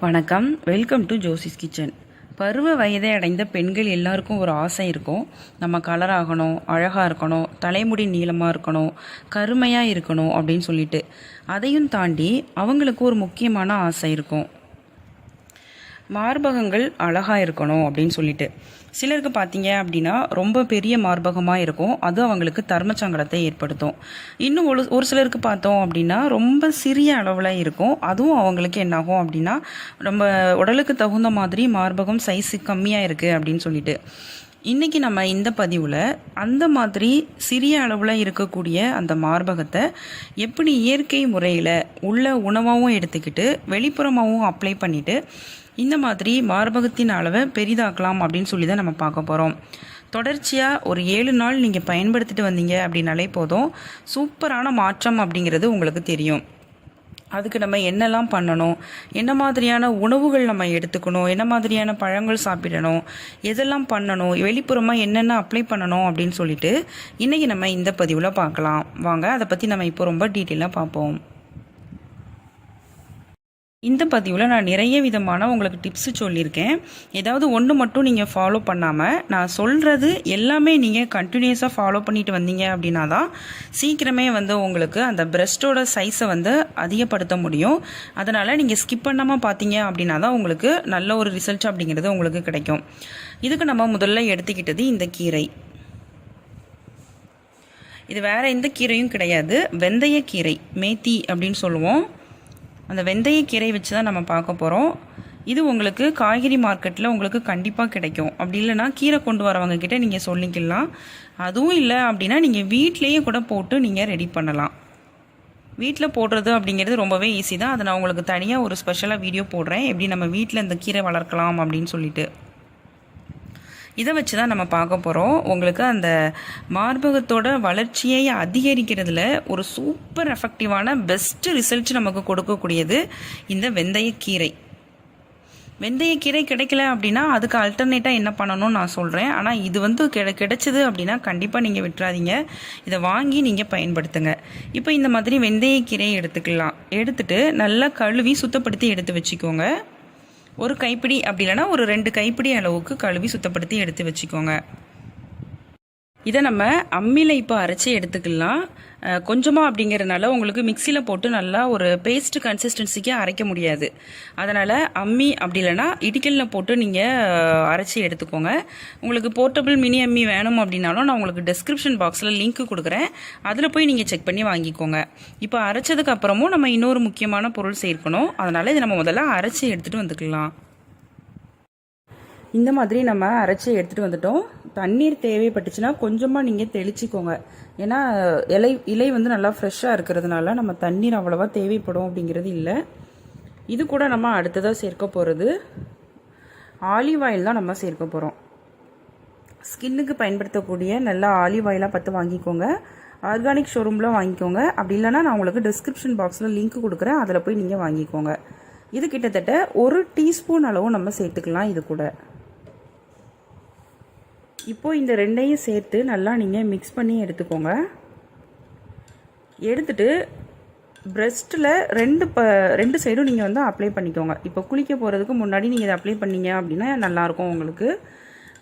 வணக்கம். Welcome to Josie's kitchen பருவ வயதை அடைந்த பெண்கள் எல்லாருக்கும் ஒரு ஆசை இருக்கும். நம்ம கலர் ஆகணும் அழகாக இருக்கணும் தலைமுடி நீளமாக இருக்கணும் கருமையாக இருக்கணும் அப்படின்னு சொல்லிட்டு. அதையும் தாண்டி அவங்களுக்கு ஒரு முக்கியமான ஆசை இருக்கும். மார்பகங்கள் அழகாக இருக்கணும் அப்படின்னு சொல்லிட்டு. சிலருக்கு பார்த்தீங்க அப்படின்னா ரொம்ப பெரிய மார்பகமாக இருக்கும். அது அவங்களுக்கு தர்மச்சங்கடத்தை ஏற்படுத்தும். இன்னும் ஒரு ஒரு சிலருக்கு பார்த்தோம் அப்படின்னா ரொம்ப சிறிய அளவில் இருக்கும். அதுவும் அவங்களுக்கு என்னாகும் அப்படின்னா ரொம்ப உடலுக்கு தகுந்த மாதிரி மார்பகம் சைஸு கம்மியாக இருக்குது அப்படின்னு சொல்லிட்டு. இன்றைக்கி நம்ம இந்த பதிவில் அந்த மாதிரி சிறிய அளவில் இருக்கக்கூடிய அந்த மார்பகத்தை எப்படி இயற்கை முறையில் உள்ள உணவாகவும் எடுத்துக்கிட்டு வெளிப்புறமாகவும் அப்ளை பண்ணிவிட்டு இந்த மாதிரி மார்பகத்தின் அளவை பெரிதாக்கலாம் அப்படின்னு சொல்லி தான் நம்ம பார்க்க போகிறோம் தொடர்ச்சியாக ஒரு ஏழு நாள் நீங்கள் பயன்படுத்திட்டு வந்தீங்க அப்படின்னாலே போதும். சூப்பரான மாற்றம் அப்படிங்கிறது உங்களுக்கு தெரியும். அதுக்கு நம்ம என்னெல்லாம் பண்ணணும்? என்ன மாதிரியான உணவுகள் நம்ம எடுத்துக்கணும்? என்ன மாதிரியான பழங்கள் சாப்பிடணும்? எதெல்லாம் பண்ணணும்? வெளிப்புறமாக என்னென்ன அப்ளை பண்ணணும் அப்படின்னு சொல்லிட்டு இன்றைக்கி நம்ம இந்த பதிவில் பார்க்கலாம். வாங்க அதை பற்றி நம்ம இப்போ ரொம்ப டீட்டெயிலாக பார்ப்போம். இந்த பதிவில் நான் நிறைய விதமான உங்களுக்கு டிப்ஸு சொல்லியிருக்கேன். ஏதாவது ஒன்று மட்டும் நீங்கள் ஃபாலோ பண்ணாமல் நான் சொல்கிறது எல்லாமே நீங்கள் கண்டினியூஸாக ஃபாலோ பண்ணிட்டு வந்தீங்க அப்படின்னா தான் சீக்கிரமே வந்து உங்களுக்கு அந்த பிரஸ்ட்டோட சைஸை வந்து அதிகப்படுத்த முடியும். அதனால் நீங்கள் ஸ்கிப் பண்ணாமல் பார்த்தீங்க அப்படின்னா தான் உங்களுக்கு நல்ல ஒரு ரிசல்ட் அப்படிங்கிறது உங்களுக்கு கிடைக்கும். இதுக்கு நம்ம முதல்ல எடுத்துக்கிட்டது இந்த கீரை. இது வேறு எந்த கீரையும் கிடையாது. வெந்தய கீரை மேத்தி அப்படின்னு சொல்லுவோம். அந்த வெந்தய கீரை வச்சு தான் நம்ம பார்க்க போகிறோம் இது உங்களுக்கு காய்கறி மார்க்கெட்டில் உங்களுக்கு கண்டிப்பாக கிடைக்கும். அப்படி இல்லைனா கீரை கொண்டு வரவங்க கிட்டே நீங்கள் சொல்லிக்கலாம். அதுவும் இல்லை அப்படின்னா நீங்கள் வீட்லேயே கூட போட்டு நீங்கள் ரெடி பண்ணலாம். வீட்டில் போடுறது அப்படிங்கிறது ரொம்பவே ஈஸி தான். அதை நான் உங்களுக்கு தனியாக ஒரு ஸ்பெஷலாக வீடியோ போடுறேன். எப்படி நம்ம வீட்டில் இந்த கீரை வளர்க்கலாம் அப்படின்னு சொல்லிட்டு. இதை வச்சு தான் நம்ம பார்க்க போகிறோம் உங்களுக்கு அந்த மார்பகத்தோட வளர்ச்சியை அதிகரிக்கிறதுல ஒரு சூப்பர் எஃபெக்டிவான பெஸ்ட்டு ரிசல்ட் நமக்கு கொடுக்கக்கூடியது இந்த வெந்தயக்கீரை. வெந்தயக்கீரை கிடைக்கல அப்படின்னா அதுக்கு அல்டர்னேட்டாக என்ன பண்ணணும்னு நான் சொல்கிறேன் ஆனால் இது வந்து கிடை கிடைச்சிது அப்படின்னா கண்டிப்பாக நீங்கள் விட்டுறாதீங்க. இதை வாங்கி நீங்கள் பயன்படுத்துங்க. இப்போ இந்த மாதிரி வெந்தயக்கீரையை எடுத்துக்கலாம். எடுத்துட்டு நல்லா கழுவி சுத்தப்படுத்தி எடுத்து வச்சுக்கோங்க. ஒரு கைப்பிடி அப்படி இல்லைனா ஒரு ரெண்டு கைப்பிடி அளவுக்கு கழுவி சுத்தப்படுத்தி எடுத்து வச்சுக்கோங்க. இதை நம்ம அம்மியில் இப்போ அரைச்சி எடுத்துக்கலாம். கொஞ்சமாக அப்படிங்கிறதுனால உங்களுக்கு மிக்சியில் போட்டு நல்லா ஒரு பேஸ்ட் கன்சிஸ்டன்சிக்கு அரைக்க முடியாது. அதனால் அம்மி அப்படி இல்லைனா இடிக்கலில் போட்டு நீங்கள் அரைச்சி எடுத்துக்கோங்க. உங்களுக்கு போர்ட்டபிள் மினி அம்மி வேணும் அப்படின்னாலும் நான் உங்களுக்கு டெஸ்கிரிப்ஷன் பாக்ஸில் லிங்க் கொடுக்குறேன். அதில் போய் நீங்கள் செக் பண்ணி வாங்கிக்கோங்க. இப்போ அரைச்சதுக்கு அப்புறமும் நம்ம இன்னொரு முக்கியமான பொருள் சேர்க்கணும். அதனால் இதை நம்ம முதல்ல அரைச்சி எடுத்துகிட்டு வந்துக்கலாம். இந்த மாதிரி நம்ம அரைச்சி எடுத்துகிட்டு வந்துட்டோம். தண்ணீர் தேவைப்பட்டுச்சுன்னா கொஞ்சமாக நீங்கள் தெளிச்சிக்கோங்க. ஏன்னா இலை இலை வந்து நல்லா ஃப்ரெஷ்ஷாக இருக்கிறதுனால நம்ம தண்ணீர் அவ்வளோவா தேவைப்படும் அப்படிங்கிறது இல்லை. இது கூட நம்ம அடுத்ததாக சேர்க்க போகிறது ஆலிவ் ஆயில் தான் நம்ம சேர்க்க போகிறோம் ஸ்கின்னுக்கு பயன்படுத்தக்கூடிய நல்ல ஆலிவ் ஆயிலாக பார்த்து வாங்கிக்கோங்க. ஆர்கானிக் ஷோரூமில் வாங்கிக்கோங்க. அப்படி இல்லைனா நான் உங்களுக்கு டிஸ்கிரிப்ஷன் பாக்ஸில் லிங்க் கொடுக்குறேன். அதில் போய் நீங்கள் வாங்கிக்கோங்க. இது கிட்டத்தட்ட ஒரு டீஸ்பூன் அளவும் நம்ம சேர்த்துக்கலாம் இது கூட. இப்போது இந்த ரெண்டையும் சேர்த்து நல்லா நீங்கள் மிக்ஸ் பண்ணி எடுத்துக்கோங்க. எடுத்துட்டு ப்ரெஸ்ட்டில் ரெண்டு ப ரெண்டு சைடும் நீங்கள் வந்து அப்ளை பண்ணிக்கோங்க. இப்போ குளிக்க போகிறதுக்கு முன்னாடி நீங்கள் இதை அப்ளை பண்ணீங்க அப்படின்னா நல்லாயிருக்கும் உங்களுக்கு.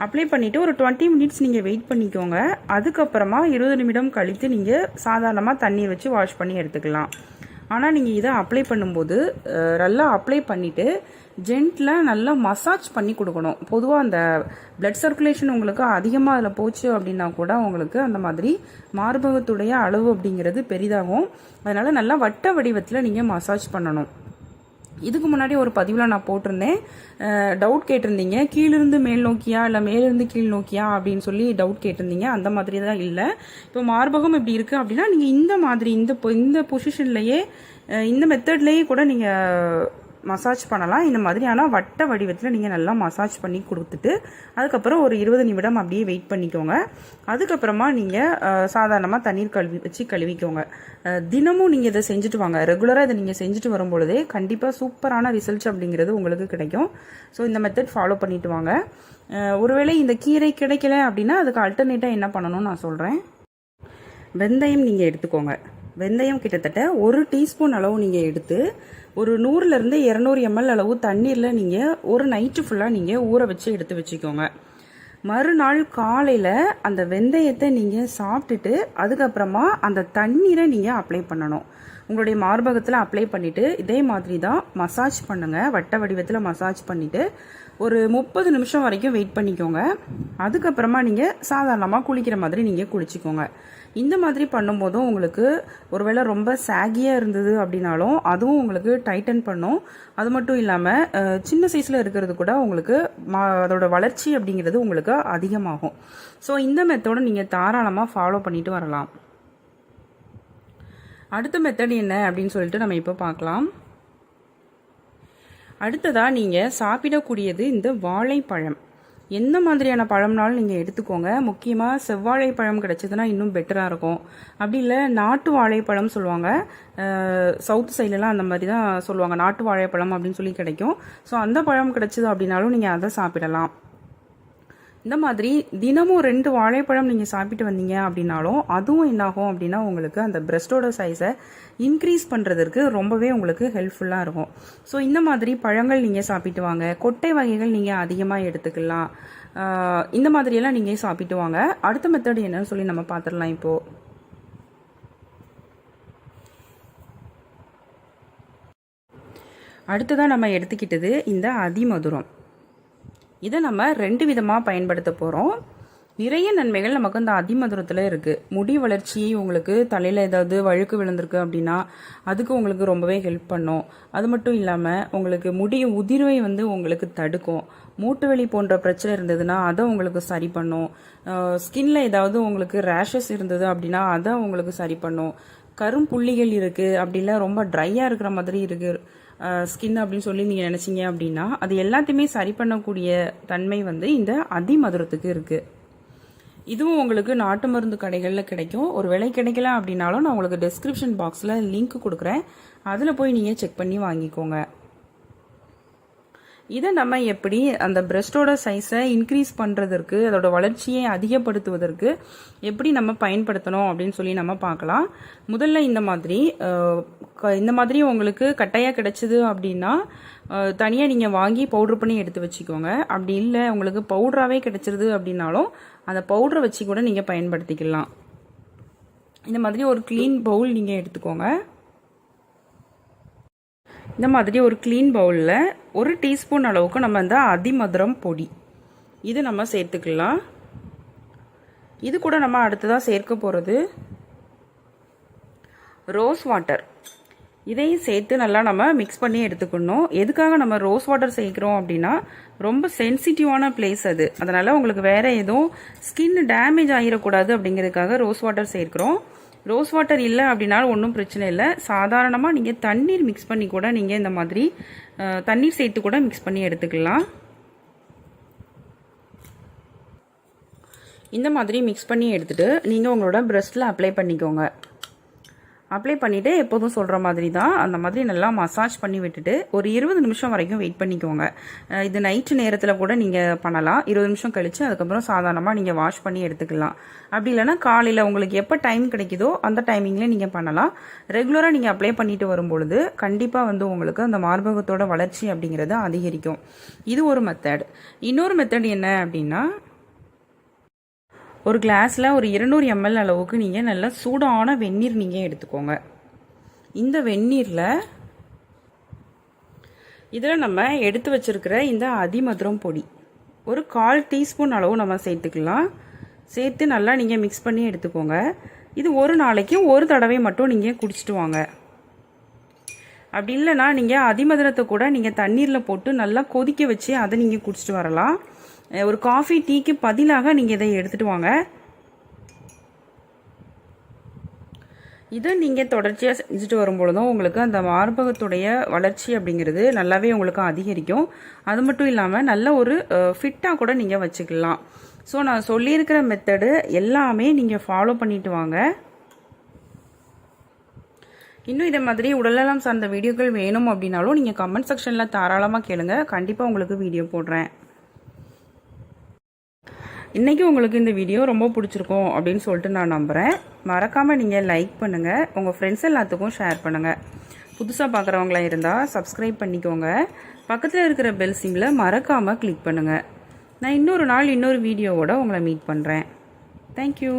அப்ளை பண்ணிவிட்டு ஒரு டுவெண்ட்டி மினிட்ஸ் நீங்கள் வெயிட் பண்ணிக்கோங்க. அதுக்கப்புறமா இருபது நிமிடம் கழித்து நீங்கள் சாதாரணமாக தண்ணீர் வச்சு வாஷ் பண்ணி எடுத்துக்கலாம். ஆனால் நீங்கள் இதை அப்ளை பண்ணும்போது நல்லா அப்ளை பண்ணிவிட்டு ஜென்ட்டில் நல்லா மசாஜ் பண்ணி கொடுக்கணும். பொதுவாக அந்த பிளட் சர்க்குலேஷன் உங்களுக்கு அதிகமாக அதில் போச்சு அப்படின்னா கூட உங்களுக்கு அந்த மாதிரி மார்பகத்துடைய அளவு அப்படிங்கிறது பெரிதாகும். அதனால் நல்லா வட்ட வடிவத்தில் நீங்கள் மசாஜ் பண்ணணும். இதுக்கு முன்னாடி ஒரு பதிவில் நான் போட்டிருந்தேன். டவுட் கேட்டிருந்தீங்க. கீழிருந்து மேல் நோக்கியா இல்லை மேலிருந்து கீழ் நோக்கியா அப்படின்னு சொல்லி டவுட் கேட்டிருந்தீங்க. அந்த மாதிரி தான் இல்லை. இப்போ மார்பகம் இப்படி இருக்குது அப்படின்னா நீங்கள் இந்த மாதிரி இந்த இந்த பொசிஷன்லேயே இந்த மெத்தட்லேயே கூட நீங்கள் மசாஜ் பண்ணலாம். இந்த மாதிரியான வட்ட வடிவத்தில் நீங்கள் நல்லா மசாஜ் பண்ணி கொடுத்துட்டு அதுக்கப்புறம் ஒரு இருபது நிமிடம் அப்படியே வெயிட் பண்ணிக்கோங்க. அதுக்கப்புறமா நீங்கள் சாதாரணமாக தண்ணீர் கழுவி வச்சு கழுவிக்கோங்க. தினமும் நீங்கள் இதை செஞ்சுட்டு வாங்க. ரெகுலராக இதை நீங்கள் செஞ்சுட்டு வரும்பொழுதே கண்டிப்பாக சூப்பரான ரிசல்ட்ஸ் அப்படிங்கிறது உங்களுக்கு கிடைக்கும். ஸோ இந்த மெத்தட் ஃபாலோ பண்ணிட்டு வாங்க. ஒருவேளை இந்த கீரை கிடைக்கல அப்படின்னா அதுக்கு அல்டர்னேட்டாக என்ன பண்ணணும்னு நான் சொல்கிறேன் வெந்தயம் நீங்கள் எடுத்துக்கோங்க. வெந்தயம் கிட்டத்தட்ட ஒரு டீஸ்பூன் அளவு நீங்கள் எடுத்து ஒரு நூறுலேருந்து இரநூறு எம்எல் அளவு தண்ணீரில் நீங்கள் ஒரு நைட்டு ஃபுல்லாக நீங்கள் ஊற வச்சு எடுத்து வச்சுக்கோங்க. மறுநாள் காலையில் அந்த வெந்தயத்தை நீங்கள் சாப்பிட்டுட்டு அதுக்கப்புறமா அந்த தண்ணீரை நீங்கள் அப்ளை பண்ணணும். உங்களுடைய மார்பகத்தில் அப்ளை பண்ணிவிட்டு இதே மாதிரி தான் மசாஜ் பண்ணுங்கள் வட்ட வடிவத்தில் மசாஜ் பண்ணிவிட்டு ஒரு முப்பது நிமிஷம் வரைக்கும் வெயிட் பண்ணிக்கோங்க. அதுக்கப்புறமா நீங்கள் சாதாரணமாக குளிக்கிற மாதிரி நீங்கள் குளிச்சிக்கோங்க. இந்த மாதிரி பண்ணும்போதும் உங்களுக்கு ஒருவேளை ரொம்ப சாகியாக இருந்தது அப்படின்னாலும் அதுவும் உங்களுக்கு டைட்டன் பண்ணும். அது மட்டும் இல்லாமல் சின்ன சைஸில் இருக்கிறது கூட உங்களுக்கு அதோட வளர்ச்சி அப்படிங்கிறது உங்களுக்கு அதிகமாகும். ஸோ இந்த மெத்தோட நீங்கள் தாராளமாக ஃபாலோ பண்ணிட்டு வரலாம். அடுத்த மெத்தட் என்ன அப்படின்னு சொல்லிட்டு நம்ம இப்போ பார்க்கலாம். அடுத்ததாக நீங்கள் சாப்பிடக்கூடியது இந்த வாழைப்பழம். எந்த மாதிரியான பழம்னாலும் நீங்கள் எடுத்துக்கோங்க. முக்கியமாக செவ்வாழைப்பழம் கிடச்சதுன்னா இன்னும் பெட்டராக இருக்கும். அப்படி இல்லை நாட்டு வாழைப்பழம் சொல்லுவாங்க. சவுத் சைட்லலாம் அந்த மாதிரி தான் சொல்லுவாங்க. நாட்டு வாழைப்பழம் அப்படின்னு சொல்லி கிடைக்கும். ஸோ அந்த பழம் கிடச்சிது அப்படின்னாலும் நீங்கள் அதை சாப்பிடலாம். இந்த மாதிரி தினமும் ரெண்டு வாழைப்பழம் நீங்கள் சாப்பிட்டு வந்தீங்க அப்படின்னாலும் அதுவும் என்னாகும் அப்படின்னா உங்களுக்கு அந்த பிரஸ்டோட சைஸை இன்க்ரீஸ் பண்ணுறதுக்கு ரொம்பவே உங்களுக்கு ஹெல்ப்ஃபுல்லாக இருக்கும். ஸோ இந்த மாதிரி பழங்கள் நீங்கள் சாப்பிட்டு வாங்க. கொட்டை வகைகள் நீங்கள் அதிகமாக எடுத்துக்கலாம். இந்த மாதிரியெல்லாம் நீங்கள் சாப்பிட்டு வாங்க. அடுத்த மெத்தட் என்னன்னு சொல்லி நம்ம பார்த்துடலாம் இப்போது அடுத்ததாக நம்ம எடுத்துக்கிட்டது இந்த அதிமதுரம். இதை நம்ம ரெண்டு விதமாக பயன்படுத்த போகிறோம் நிறைய நன்மைகள் நமக்கு இந்த அதிமதுரத்தில் இருக்குது முடி வளர்ச்சி உங்களுக்கு தலையில் ஏதாவது வழுக்கு விழுந்திருக்கு அப்படின்னா அதுக்கு உங்களுக்கு ரொம்பவே ஹெல்ப் பண்ணும். அது மட்டும் இல்லாமல் உங்களுக்கு முடி உதிர்வை வந்து உங்களுக்கு தடுக்கும். மூட்டு வலி போன்ற பிரச்சனை இருந்ததுன்னா அதை உங்களுக்கு சரி பண்ணும். ஸ்கின்ல ஏதாவது உங்களுக்கு ரேஷஸ் இருந்தது அப்படின்னா அதை உங்களுக்கு சரி பண்ணும். கரும் புள்ளிகள் இருக்குது அப்படிலாம் ரொம்ப ட்ரையாக இருக்கிற மாதிரி இருக்குது ஸ்கின் அப்படின்னு சொல்லி நீங்கள் நினச்சிங்க அப்படின்னா அது எல்லாத்தையுமே சரி பண்ணக்கூடிய தன்மை வந்து இந்த அதிமதுரத்துக்கு இருக்குது இதுவும் உங்களுக்கு நாட்டு மருந்து கடைகளில் கிடைக்கும். ஒரு விலை கிடைக்கல அப்படின்னாலும் நான் உங்களுக்கு டிஸ்கிரிப்ஷன் பாக்ஸில் லிங்க் கொடுக்குறேன். அதில் போய் நீங்கள் செக் பண்ணி வாங்கிக்கோங்க. இதை நம்ம எப்படி அந்த பிரஸ்டோட சைஸை இன்க்ரீஸ் பண்ணுறதற்கு அதோட வளர்ச்சியை அதிகப்படுத்துவதற்கு எப்படி நம்ம பயன்படுத்தணும் அப்படின்னு சொல்லி நம்ம பார்க்கலாம். முதல்ல இந்த மாதிரி இந்த மாதிரி உங்களுக்கு கட்டையாக கிடைச்சிது அப்படின்னா தனியாக நீங்கள் வாங்கி பவுட்ரு பண்ணி எடுத்து வச்சுக்கோங்க. அப்படி இல்லை உங்களுக்கு பவுட்ராகவே கிடைச்சிருது அப்படின்னாலும் அந்த பவுடரை வச்சு கூட நீங்கள் பயன்படுத்திக்கலாம். இந்த மாதிரி ஒரு க்ளீன் பவுல் நீங்கள் எடுத்துக்கோங்க. இந்த மாதிரி ஒரு க்ளீன் பவுலில் ஒரு டீஸ்பூன் அளவுக்கு நம்ம இந்த அதிமதுரம் பொடி. இது நம்ம சேர்த்துக்கலாம். இது கூட நம்ம அடுத்ததாக சேர்க்க போகிறது ரோஸ் வாட்டர் இதையும் சேர்த்து நல்லா நம்ம மிக்ஸ் பண்ணி எடுத்துக்கணும். எதுக்காக நம்ம ரோஸ் வாட்டர் சேர்க்குறோம் அப்படின்னா ரொம்ப சென்சிட்டிவான பிளேஸ் அது. அதனால் உங்களுக்கு வேறு எதுவும் ஸ்கின் டேமேஜ் ஆகிடக்கூடாது அப்படிங்கிறதுக்காக ரோஸ் வாட்டர் சேர்க்குறோம். ரோஸ் வாட்டர் இல்லை அப்படின்னாலும் ஒன்றும் பிரச்சனை இல்லை. சாதாரணமாக நீங்கள் தண்ணீர் மிக்ஸ் பண்ணி கூட நீங்கள் இந்த மாதிரி தண்ணீர் சேர்த்து கூட மிக்ஸ் பண்ணி எடுத்துக்கலாம். இந்த மாதிரி மிக்ஸ் பண்ணி எடுத்துகிட்டு நீங்கள் உங்களோட ப்ரெஸ்ட்டில் அப்ளை பண்ணிக்கோங்க. அப்ளை பண்ணிவிட்டு எப்போதும் சொல்கிற மாதிரி தான் அந்த மாதிரி நல்லா மசாஜ் பண்ணி விட்டுட்டு ஒரு இருபது நிமிஷம் வரைக்கும் வெயிட் பண்ணிக்கோங்க. இது நைட்டு நேரத்தில் கூட நீங்கள் பண்ணலாம். இருபது நிமிஷம் கழித்து அதுக்கப்புறம் சாதாரணமாக நீங்கள் வாஷ் பண்ணி எடுத்துக்கலாம். அப்படி இல்லைனா காலையில் உங்களுக்கு எப்போ டைம் கிடைக்குதோ அந்த டைமிங்கில் நீங்கள் பண்ணலாம். ரெகுலராக நீங்கள் அப்ளை பண்ணிட்டு வரும்பொழுது கண்டிப்பாக வந்து உங்களுக்கு அந்த மார்பகத்தோட வளர்ச்சி அப்படிங்கிறது அதிகரிக்கும். இது ஒரு மெத்தட் இன்னொரு மெத்தட் என்ன அப்படின்னா ஒரு கிளாஸில் ஒரு இருநூறு எம்எல் அளவுக்கு நீங்கள் நல்லா சூடான வெந்நீர் நீங்கள் எடுத்துக்கோங்க. இந்த வெந்நீரில் இதில் நம்ம எடுத்து வச்சுருக்கிற இந்த அதிமதுரம் பொடி ஒரு கால் டீஸ்பூன் அளவு நம்ம சேர்த்துக்கலாம். சேர்த்து நல்லா நீங்கள் மிக்ஸ் பண்ணி எடுத்துக்கோங்க. இது ஒரு நாளைக்கு ஒரு தடவை மட்டும் நீங்கள் குடிச்சிட்டு வாங்க. அப்படி இல்லைன்னா நீங்கள் அதிமதுரத்தை கூட நீங்கள் தண்ணீரில் போட்டு நல்லா கொதிக்க வச்சு அதை நீங்கள் குடிச்சிட்டு வரலாம். ஒரு காஃபி டீக்கு பதிலாக நீங்கள் இதை எடுத்துகிட்டு வாங்க. இதை நீங்கள் தொடர்ச்சியாக செஞ்சுட்டு வரும்பொழுதும் உங்களுக்கு அந்த மார்பகத்துடைய வளர்ச்சி அப்படிங்கிறது நல்லாவே உங்களுக்கு அதிகரிக்கும். அது மட்டும் இல்லாமல் நல்ல ஒரு ஃபிட்டாக கூட நீங்கள் வச்சுக்கலாம். ஸோ நான் சொல்லியிருக்கிற மெத்தடு எல்லாமே நீங்கள் ஃபாலோ பண்ணிட்டு வாங்க. இன்னும் இதை மாதிரி உடல்நலம் சார்ந்த வீடியோக்கள் வேணும் அப்படின்னாலும் நீங்கள் கமெண்ட் செக்ஷனில் தாராளமாக கேளுங்க. கண்டிப்பாக உங்களுக்கு வீடியோ போடுறேன். இன்றைக்கி உங்களுக்கு இந்த வீடியோ ரொம்ப பிடிச்சிருக்கும் அப்படின்னு சொல்லிட்டு நான் நம்புகிறேன் மறக்காமல் நீங்கள் லைக் பண்ணுங்கள் உங்கள் ஃப்ரெண்ட்ஸ் எல்லாத்துக்கும் ஷேர் பண்ணுங்கள் புதுசாக பார்க்குறவங்களா இருந்தால் சப்ஸ்கிரைப் பண்ணிக்கோங்க. பக்கத்தில் இருக்கிற பெல் சிம்மில் மறக்காமல் கிளிக் பண்ணுங்கள் நான் இன்னொரு நாள் இன்னொரு வீடியோவோட உங்களை மீட் பண்ணுறேன் தேங்க்யூ